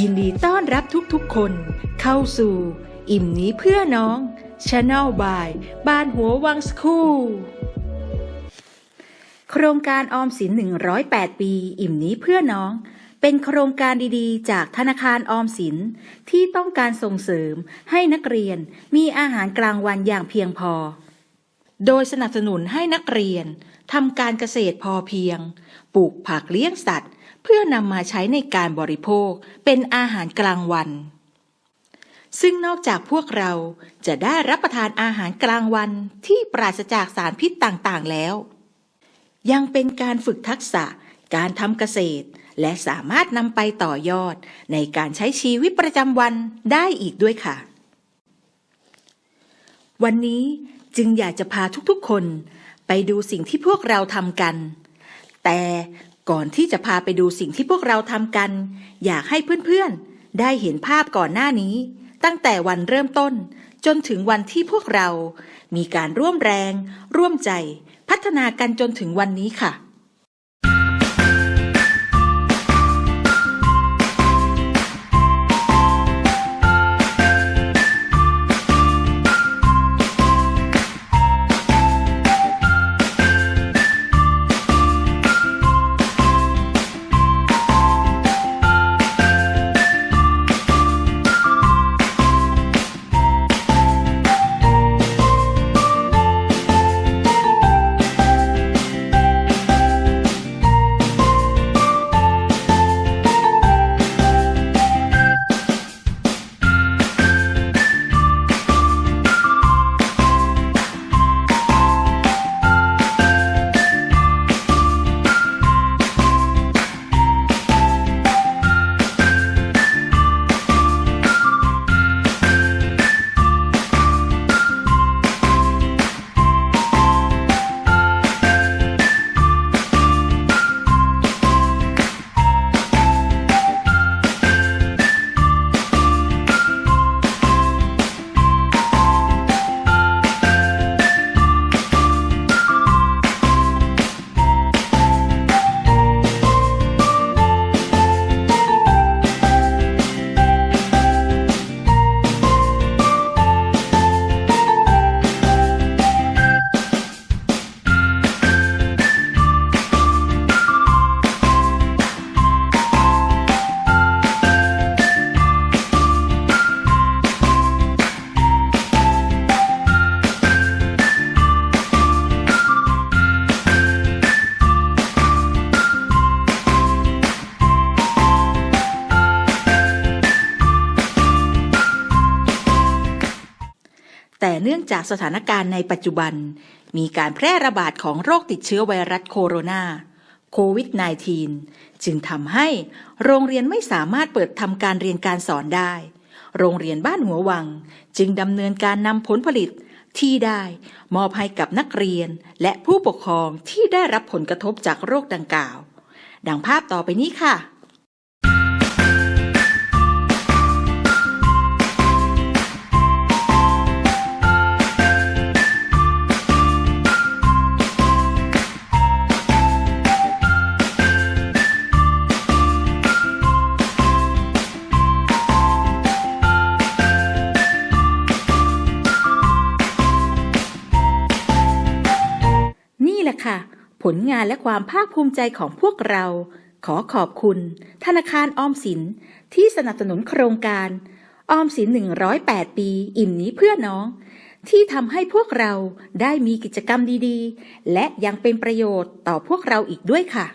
ยินดีต้อนรับทุกๆคน เข้าสู่ อิ่มนี้เพื่อน้องชาแนลบาย บ้านหัววังสคูลโครงการออมสิน 108 ปี อิ่มนี้เพื่อน้อง เป็นโครงการดีๆ จากธนาคารออมสินที่ต้องการส่งเสริมให้นักเรียนมีอาหารกลางวันอย่างเพียงพอ โดยสนับสนุนให้นักเรียนทำการเกษตรพอเพียง ปลูกผักเลี้ยงสัตว์ เพื่อนำมาใช้ในการบริโภคเป็นอาหารกลางวัน ซึ่งนอกจากพวกเราจะได้รับประทานอาหารกลางวันที่ปราศจากสารพิษต่างๆแล้ว ยังเป็นการฝึกทักษะการทำเกษตร และสามารถนำไปต่อยอดในการใช้ชีวิตประจำวันได้อีกด้วยค่ะ วันนี้จึงอยากจะพาทุกๆคนไปดูสิ่งที่พวกเราทำกัน แต่ ก่อนที่จะพาไปดูสิ่งที่พวกเราทำกัน อยากให้เพื่อนๆ ได้เห็นภาพก่อนหน้านี้ ตั้งแต่วันเริ่มต้น จนถึงวันที่พวกเรา มีการร่วมแรง ร่วมใจ พัฒนากันจนถึงวันนี้ค่ะ แต่เนื่องจากสถานการณ์ในปัจจุบัน มีการแพร่ระบาดของโรคติดเชื้อไวรัสโคโรนาโควิด -19 จึงทำให้โรงเรียนไม่สามารถเปิดทำการเรียนการสอนได้ โรงเรียนบ้านหัววัง จึงดำเนินการนำผลผลิตที่ได้มอบให้กับนักเรียนและผู้ปกครองที่ได้รับผลกระทบจากโรคดังกล่าว ดังภาพต่อไปนี้ค่ะ แหละค่ะ ผลงานและความภาคภูมิใจของพวกเรา ขอขอบคุณ ธนาคารออมสินที่สนับสนุนโครงการ ออมสิน 108 ปี อิ่มนี้เพื่อน้อง ที่ทำให้พวกเราได้มีกิจกรรมดีๆ และยังเป็นประโยชน์ต่อพวกเราอีกด้วยค่ะ